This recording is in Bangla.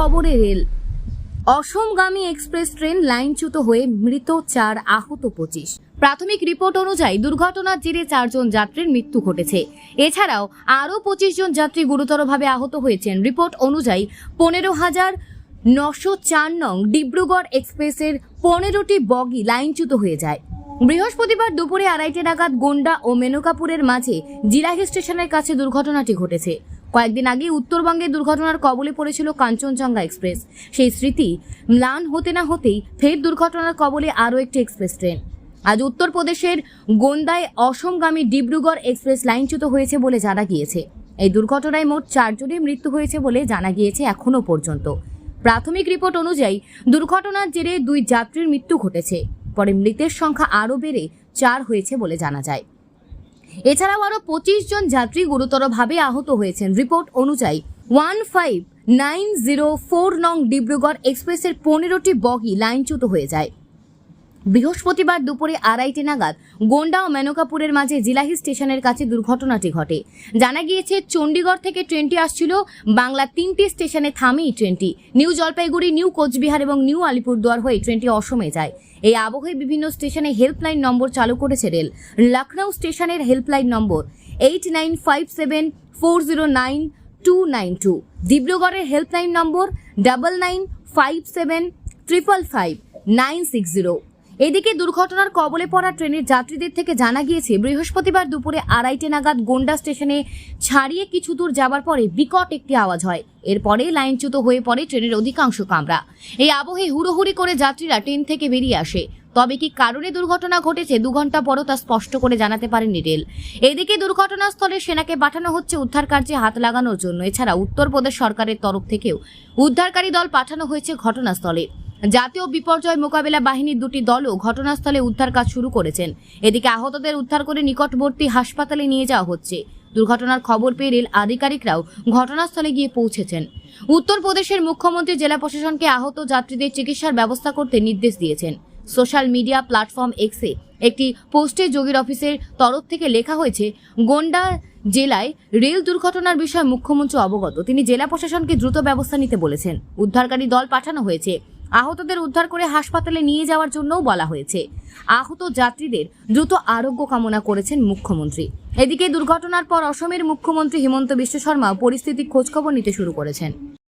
কবরে রেল। অসমগামী এক্সপ্রেস ট্রেন লাইনচ্যুত হয়ে মৃত চার আহত পঁচিশ। প্রাথমিক রিপোর্ট অনুযায়ী দুর্ঘটনার জেরে চারজন যাত্রীর মৃত্যু ঘটেছে। এছাড়াও আরও পঁচিশ জন যাত্রী গুরুতরভাবে আহত হয়েছেন। রিপোর্ট অনুযায়ী পনেরো হাজার নশো চার নং ডিব্রুগড় এক্সপ্রেসের পনেরোটি বগি লাইনচ্যুত হয়ে যায়। বৃহস্পতিবার দুপুরে আড়াইটে নাগাদ গোন্ডা ও মেনকাপুরের মাঝে জিরাহি স্টেশনের কাছে দুর্ঘটনাটি ঘটেছে। কয়েকদিন আগে উত্তরবঙ্গে দুর্ঘটনার কবলে পড়েছিল কাঞ্চনজঙ্ঘা এক্সপ্রেস। সেই স্মৃতি ম্লান হতে না হতেই ফের দুর্ঘটনার কবলে আরও একটি এক্সপ্রেস ট্রেন। আজ উত্তরপ্রদেশের গোন্দায় অসমগামী ডিব্রুগড় এক্সপ্রেস লাইনচ্যুত হয়েছে বলে জানা গিয়েছে। এই দুর্ঘটনায় মোট চারজনের মৃত্যু হয়েছে বলে জানা গিয়েছে এখনও পর্যন্ত। প্রাথমিক রিপোর্ট অনুযায়ী দুর্ঘটনার জেরে দুই যাত্রীর মৃত্যু ঘটেছে। পরে মৃতের সংখ্যা আরও বেড়ে চার হয়েছে বলে জানা যায়। এছাড়াও আরও পঁচিশ জন যাত্রী গুরুতরভাবে আহত হয়েছেন। রিপোর্ট অনুযায়ী one five nine zero four নং ডিব্রুগড় এক্সপ্রেসের পনেরোটি বগি লাইনচ্যুত হয়ে যায়। বৃহস্পতিবার দুপুরে আড়াইটে নাগাদ গোন্ডা ও মেনকাপুরের মাঝে জিলাহি স্টেশনের কাছে দুর্ঘটনাটি ঘটে। জানা গিয়েছে, চণ্ডীগড় থেকে ট্রেনটি আসছিল। বাংলা তিনটি স্টেশনে থামে এই ট্রেনটি। নিউ জলপাইগুড়ি, নিউ কোচবিহার এবং নিউ আলিপুরদুয়ার হয়ে ট্রেনটি অসমে যায়। এই আবহে বিভিন্ন স্টেশনে হেল্পলাইন নম্বর চালু করেছে রেল। লখনৌ স্টেশনের helpline number eight nine five seven four zero nine two nine two. ডিব্রুগড়ের helpline number double nine five seven triple five nine six zero. এদিকে দুর্ঘটনার কবলে পড়া ট্রেনের যাত্রীদের থেকে জানা গিয়েছে, বৃহস্পতিবার দুপুরে আড়াইটে নাগাদ গোন্ডা স্টেশনে ছাড়িয়ে কিছু দূর যাবার পরে বিকট একটি আওয়াজ হয়। এরপরে লাইনচ্যুত হয়ে পড়ে ট্রেনের অধিকাংশ কামরা। এই আবহে হুড়োহুড়ি করে যাত্রীরা ট্রেন থেকে বেরিয়ে আসে। তবে কি কারণে দুর্ঘটনা ঘটেছে দু ঘণ্টা পরও তা স্পষ্ট করে জানাতে পারেনি রেল। এদিকে দুর্ঘটনাস্থলে সেনাকে পাঠানো হচ্ছে উদ্ধার কার্যে হাত লাগানোর জন্য। এছাড়া উত্তরপ্রদেশ সরকারের তরফ থেকেও উদ্ধারকারী দল পাঠানো হয়েছে ঘটনাস্থলে। জাতীয় বিপর্যয় মোকাবিলা বাহিনীর দুটি দলও ঘটনাস্থলে উদ্ধার কাজ শুরু করেছেন। এদিকে আহতদের উদ্ধার করে নিকটবর্তী হাসপাতালে নিয়ে যাওয়া হচ্ছে। দুর্ঘটনার খবর পেয়ে রেল আধিকারিকরাও ঘটনাস্থলে গিয়ে পৌঁছেছেন। উত্তরপ্রদেশের মুখ্যমন্ত্রী, জেলা প্রশাসনকে আহত যাত্রীদের চিকিৎসার ব্যবস্থা করতে নির্দেশ দিয়েছেন। সোশ্যাল মিডিয়া প্ল্যাটফর্ম এক্সে একটি পোস্টে যোগীর অফিসের তরফ থেকে লেখা হয়েছে, গোন্ডা জেলায় রেল দুর্ঘটনার বিষয়ে মুখ্যমন্ত্রী অবগত। তিনি জেলা প্রশাসনকে দ্রুত ব্যবস্থা নিতে বলেছেন। উদ্ধারকারী দল পাঠানো হয়েছে। আহতদের উদ্ধার করে হাসপাতালে নিয়ে যাওয়ার জন্যও বলা হয়েছে। আহত যাত্রীদের দ্রুত আরোগ্য কামনা করেছেন মুখ্যমন্ত্রী। এদিকে দুর্ঘটনার পর অসমের মুখ্যমন্ত্রী হিমন্ত বিশ্ব শর্মা পরিস্থিতির খোঁজখবর নিতে শুরু করেছেন।